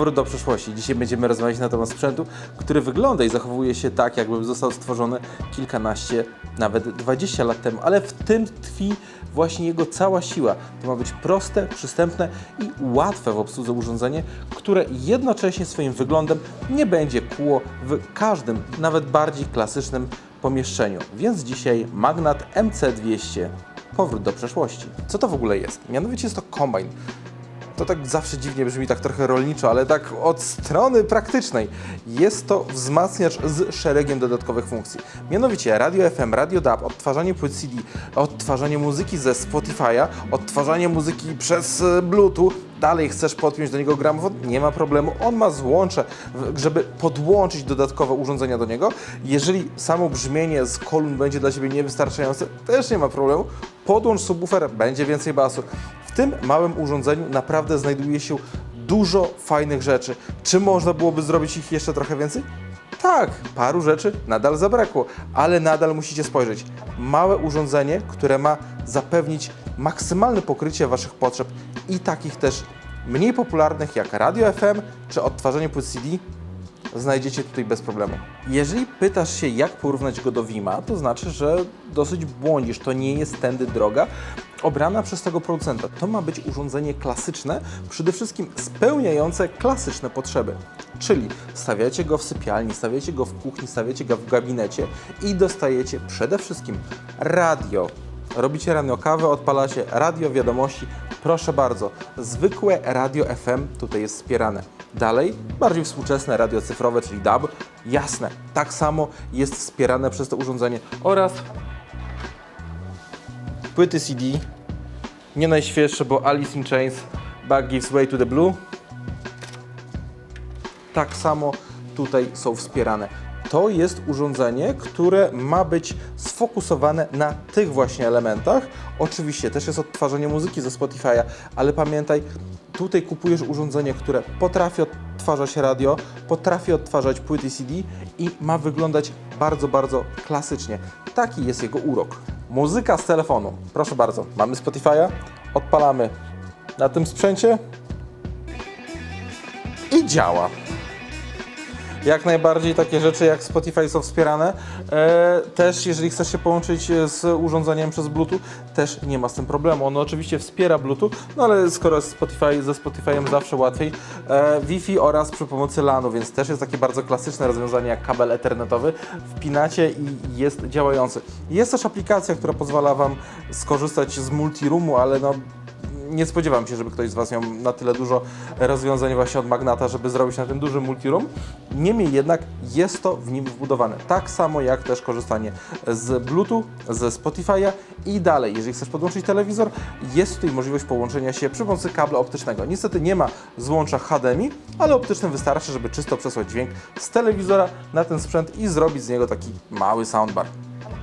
Powrót do przeszłości. Dzisiaj będziemy rozmawiać na temat sprzętu, który wygląda i zachowuje się tak, jakby został stworzony kilkanaście, nawet 20 lat temu, ale w tym tkwi właśnie jego cała siła. To ma być proste, przystępne i łatwe w obsłudze urządzenie, które jednocześnie swoim wyglądem nie będzie kłuło w każdym, nawet bardziej klasycznym pomieszczeniu. Więc dzisiaj Magnat MC200 Powrót do przeszłości. Co to w ogóle jest? Mianowicie jest to kombajn. To tak zawsze dziwnie brzmi, tak trochę rolniczo, ale tak od strony praktycznej. Jest to wzmacniacz z szeregiem dodatkowych funkcji. Mianowicie radio FM, radio DAB, odtwarzanie płyt CD, odtwarzanie muzyki ze Spotify'a, odtwarzanie muzyki przez e, Bluetooth. Dalej chcesz podpiąć do niego gramofon? Nie ma problemu. On ma złącze, żeby podłączyć dodatkowe urządzenia do niego. Jeżeli samo brzmienie z kolumn będzie dla Ciebie niewystarczające, też nie ma problemu. Podłącz subwoofer, będzie więcej basu. W tym małym urządzeniu naprawdę znajduje się dużo fajnych rzeczy. Czy można byłoby zrobić ich jeszcze trochę więcej? Tak, paru rzeczy nadal zabrakło, ale nadal musicie spojrzeć. Małe urządzenie, które ma zapewnić maksymalne pokrycie Waszych potrzeb i takich też mniej popularnych jak radio FM czy odtwarzanie płyt CD, znajdziecie tutaj bez problemu. Jeżeli pytasz się, jak porównać go do Wima, to znaczy, że dosyć błądzisz. To nie jest tędy droga obrana przez tego producenta. To ma być urządzenie klasyczne, przede wszystkim spełniające klasyczne potrzeby. Czyli stawiacie go w sypialni, stawiacie go w kuchni, stawiacie go w gabinecie i dostajecie przede wszystkim radio. Robicie rano kawę, odpalacie radio wiadomości. Proszę bardzo, zwykłe radio FM tutaj jest wspierane. Dalej, bardziej współczesne radio cyfrowe, czyli DAB. Jasne, tak samo jest wspierane przez to urządzenie oraz płyty CD, nie najświeższe, bo Alice in Chains, Back Gives Way to the Blue. Tak samo tutaj są wspierane. To jest urządzenie, które ma być sfokusowane na tych właśnie elementach. Oczywiście też jest odtwarzanie muzyki ze Spotify'a, ale pamiętaj, tutaj kupujesz urządzenie, które potrafi odtwarzać radio, potrafi odtwarzać płyty CD i ma wyglądać bardzo, bardzo klasycznie. Taki jest jego urok. Muzyka z telefonu. Proszę bardzo, mamy Spotify'a, odpalamy na tym sprzęcie i działa. Jak najbardziej takie rzeczy jak Spotify są wspierane. E, też jeżeli chcesz się połączyć z urządzeniem przez Bluetooth, też nie ma z tym problemu. Ono oczywiście wspiera Bluetooth, no ale skoro jest Spotify, ze Spotify'em zawsze łatwiej. E, Wi-Fi oraz przy pomocy LAN-u, więc też jest takie bardzo klasyczne rozwiązanie jak kabel ethernetowy. Wpinacie i jest działający. Jest też aplikacja, która pozwala Wam skorzystać z multiroomu, ale no nie spodziewam się, żeby ktoś z Was miał na tyle dużo rozwiązań właśnie od Magnata, żeby zrobić na tym duży multiroom. Niemniej jednak jest to w nim wbudowane. Tak samo jak też korzystanie z Bluetooth, ze Spotify'a i dalej. Jeżeli chcesz podłączyć telewizor, jest tutaj możliwość połączenia się przy pomocy kabla optycznego. Niestety nie ma złącza HDMI, ale optycznym wystarczy, żeby czysto przesłać dźwięk z telewizora na ten sprzęt i zrobić z niego taki mały soundbar.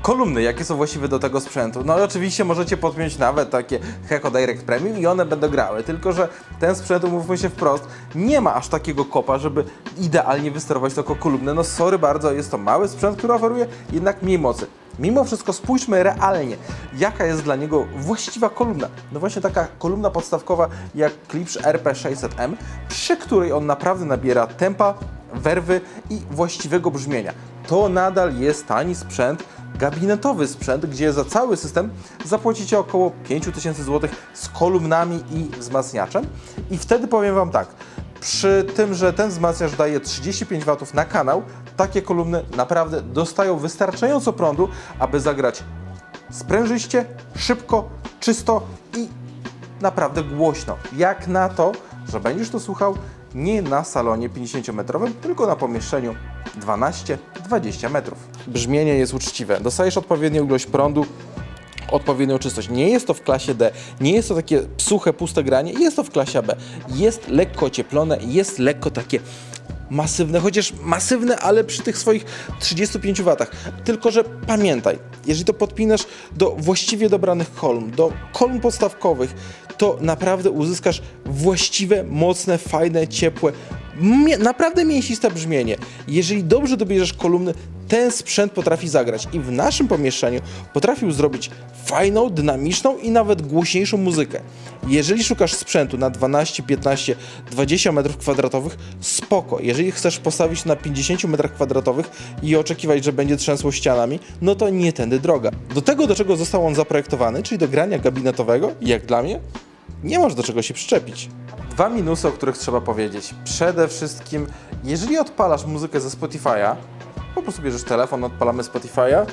Kolumny, jakie są właściwe do tego sprzętu? No oczywiście możecie podpiąć nawet takie Heco Direct Premium i one będą grały, tylko że ten sprzęt, umówmy się wprost, nie ma aż takiego kopa, żeby idealnie wysterować to jako kolumnę. No sorry bardzo, jest to mały sprzęt, który oferuje jednak mniej mocy. Mimo wszystko spójrzmy realnie, jaka jest dla niego właściwa kolumna. No właśnie taka kolumna podstawkowa jak Klipsch RP600M, przy której on naprawdę nabiera tempa, werwy i właściwego brzmienia. To nadal jest tani sprzęt, gabinetowy sprzęt, gdzie za cały system zapłacicie około 5000 zł z kolumnami i wzmacniaczem. I wtedy powiem Wam tak, przy tym, że ten wzmacniacz daje 35 W na kanał, takie kolumny naprawdę dostają wystarczająco prądu, aby zagrać sprężyście, szybko, czysto i naprawdę głośno. Jak na to, że będziesz to słuchał nie na salonie 50-metrowym, tylko na pomieszczeniu 12-20 metrów. Brzmienie jest uczciwe. Dostajesz odpowiednią ilość prądu, odpowiednią czystość. Nie jest to w klasie D, nie jest to takie suche, puste granie, jest to w klasie B. Jest lekko ocieplone, jest lekko takie masywne, chociaż masywne, ale przy tych swoich 35 watach. Tylko, że pamiętaj, jeżeli to podpinasz do właściwie dobranych kolumn, do kolumn podstawkowych, to naprawdę uzyskasz właściwe, mocne, fajne, ciepłe, naprawdę mięsiste brzmienie. Jeżeli dobrze dobierzesz kolumny, ten sprzęt potrafi zagrać i w naszym pomieszczeniu potrafił zrobić fajną, dynamiczną i nawet głośniejszą muzykę. Jeżeli szukasz sprzętu na 12, 15, 20 m2, spoko. Jeżeli chcesz postawić na 50 m2 i oczekiwać, że będzie trzęsło ścianami, no to nie tędy droga. Do tego, do czego został on zaprojektowany, czyli do grania gabinetowego, jak dla mnie, nie masz do czego się przyczepić. Dwa minusy, o których trzeba powiedzieć. Przede wszystkim, jeżeli odpalasz muzykę ze Spotify'a, po prostu bierzesz telefon, odpalamy Spotify'a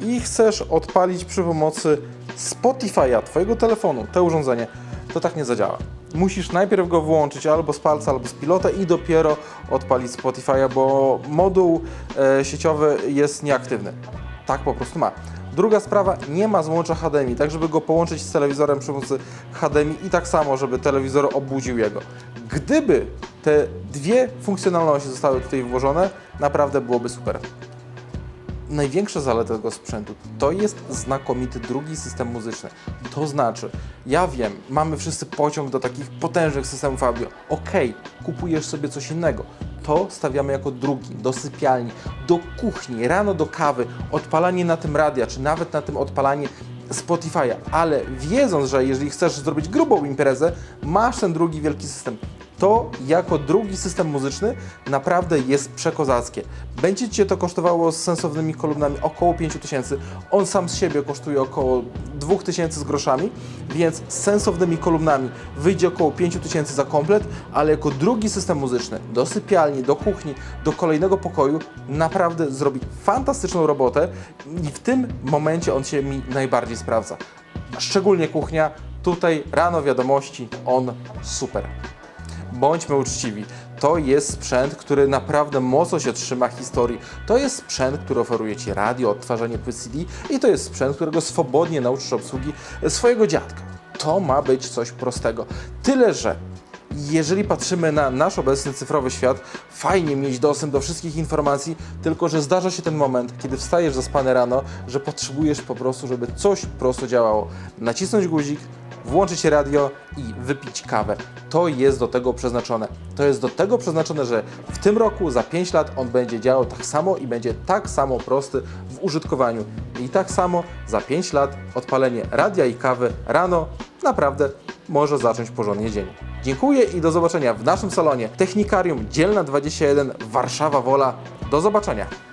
i chcesz odpalić przy pomocy Spotify'a, twojego telefonu, to urządzenie, to tak nie zadziała. Musisz najpierw go wyłączyć albo z palca, albo z pilota i dopiero odpalić Spotify'a, bo moduł e, sieciowy jest nieaktywny. Tak po prostu ma. Druga sprawa, nie ma złącza HDMI, tak żeby go połączyć z telewizorem przy pomocy HDMI i tak samo, żeby telewizor obudził jego. Gdyby te dwie funkcjonalności zostały tutaj włożone, naprawdę byłoby super. Największa zaleta tego sprzętu to jest znakomity drugi system muzyczny. To znaczy, ja wiem, mamy wszyscy pociąg do takich potężnych systemów audio. Okej, kupujesz sobie coś innego. To stawiamy jako drugi, do sypialni, do kuchni, rano do kawy, odpalanie na tym radia, czy nawet na tym odpalanie Spotify'a, ale wiedząc, że jeżeli chcesz zrobić grubą imprezę, masz ten drugi wielki system to jako drugi system muzyczny naprawdę jest przekozackie. Będzie Cię to kosztowało z sensownymi kolumnami około 5000. On sam z siebie kosztuje około 2000 z groszami, więc z sensownymi kolumnami wyjdzie około 5000 za komplet, ale jako drugi system muzyczny do sypialni, do kuchni, do kolejnego pokoju naprawdę zrobi fantastyczną robotę i w tym momencie on się mi najbardziej sprawdza. Szczególnie kuchnia, tutaj rano wiadomości, on super bądźmy uczciwi. To jest sprzęt, który naprawdę mocno się trzyma historii. To jest sprzęt, który oferuje Ci radio, odtwarzanie płyt CD i to jest sprzęt, którego swobodnie nauczysz obsługi swojego dziadka. To ma być coś prostego. Tyle, że jeżeli patrzymy na nasz obecny cyfrowy świat, fajnie mieć dostęp do wszystkich informacji, tylko że zdarza się ten moment, kiedy wstajesz zaspany rano, że potrzebujesz po prostu, żeby coś prosto działało. Nacisnąć guzik, włączyć radio i wypić kawę. To jest do tego przeznaczone. To jest do tego przeznaczone, że w tym roku, za 5 lat on będzie działał tak samo i będzie tak samo prosty w użytkowaniu. I tak samo za 5 lat odpalenie radia i kawy rano naprawdę może zacząć porządnie dzień. Dziękuję i do zobaczenia w naszym salonie Technikarium Dzielna 21 Warszawa Wola. Do zobaczenia.